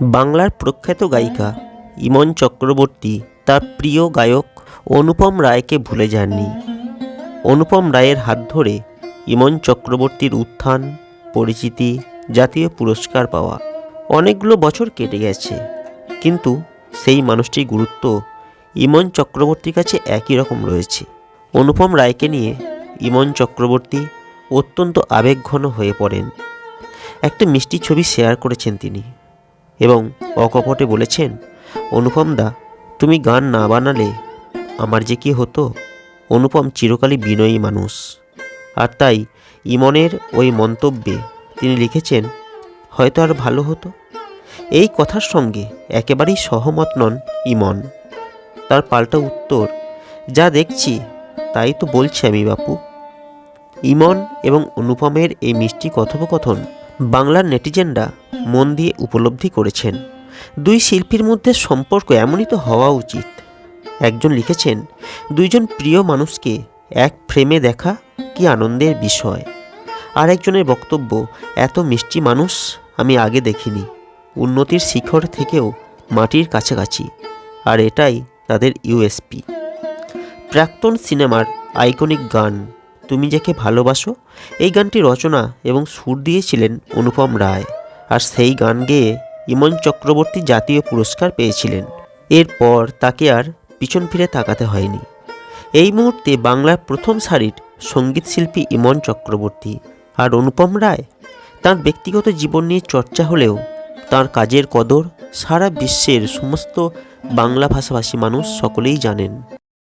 বাংলার প্রখ্যাত গায়িকা ইমন চক্রবর্তী তার প্রিয় গায়ক অনুপম রায়কে ভুলে যাননি। অনুপম রায়ের হাত ধরে ইমন চক্রবর্তীর উত্থান, পরিচিতি, জাতীয় পুরস্কার পাওয়া অনেকগুলো বছর কেটে গেছে। কিন্তু সেই মানুষটির গুরুত্ব ইমন চক্রবর্তীর কাছে একই রকম রয়েছে। অনুপম রায়কে নিয়ে ইমন চক্রবর্তী অত্যন্ত আবেগঘন হয়ে পড়েন। একটা মিষ্টি ছবি শেয়ার করেছেন তিনি। এবং অকপটে বলেছেন অনুপম দা তুমি গান না বানালে আমার যে কি হতো? অনুপম চিরকালই বিনয়ী মানুষ। আর তাই ইমনের ওই মন্তব্যে তিনি লিখেছেন, হয়তো আর ভালো হতো? এই কথার সঙ্গে একেবারেই সহমত নন ইমন। তার পাল্টা উত্তর, যা দেখছি, তাই তো বলছি আমি, বাপু। ইমন এবং অনুপমের এই মিষ্টি কথোপকথন বাংলার নেটিজেনরা মন দিয়ে উপলব্ধি করেছেন। দুই শিল্পীর মধ্যে সম্পর্ক এমনই তো হওয়া উচিত। একজন লিখেছেন, দুইজন প্রিয় মানুষকে এক ফ্রেমে দেখা কি আনন্দের বিষয়। আর একজনের বক্তব্য, এত মিষ্টি মানুষ আমি আগে দেখিনি। উন্নতির শিখর থেকেও মাটির কাছাকাছি। আর এটাই তাদের ইউএসপি প্রাক্তন সিনেমার আইকনিক গান। তুমি যাকে ভালোবাসো, এই গানটি রচনা এবং সুর দিয়েছিলেন অনুপম রায়। আর সেই গান গেয়ে ইমন চক্রবর্তী জাতীয় পুরস্কার পেয়েছিলেন। এরপর তাকে আর পিছন ফিরে তাকাতে হয়নি। এই মুহূর্তে বাংলার প্রথম সারির সংগীত শিল্পী ইমন চক্রবর্তী আর অনুপম রায় তার ব্যক্তিগত জীবন নিয়ে চর্চা হলেও তার কাজের কদর সারা বিশ্বের সমস্ত বাংলা ভাষাভাষী মানুষ সকলেই জানেন।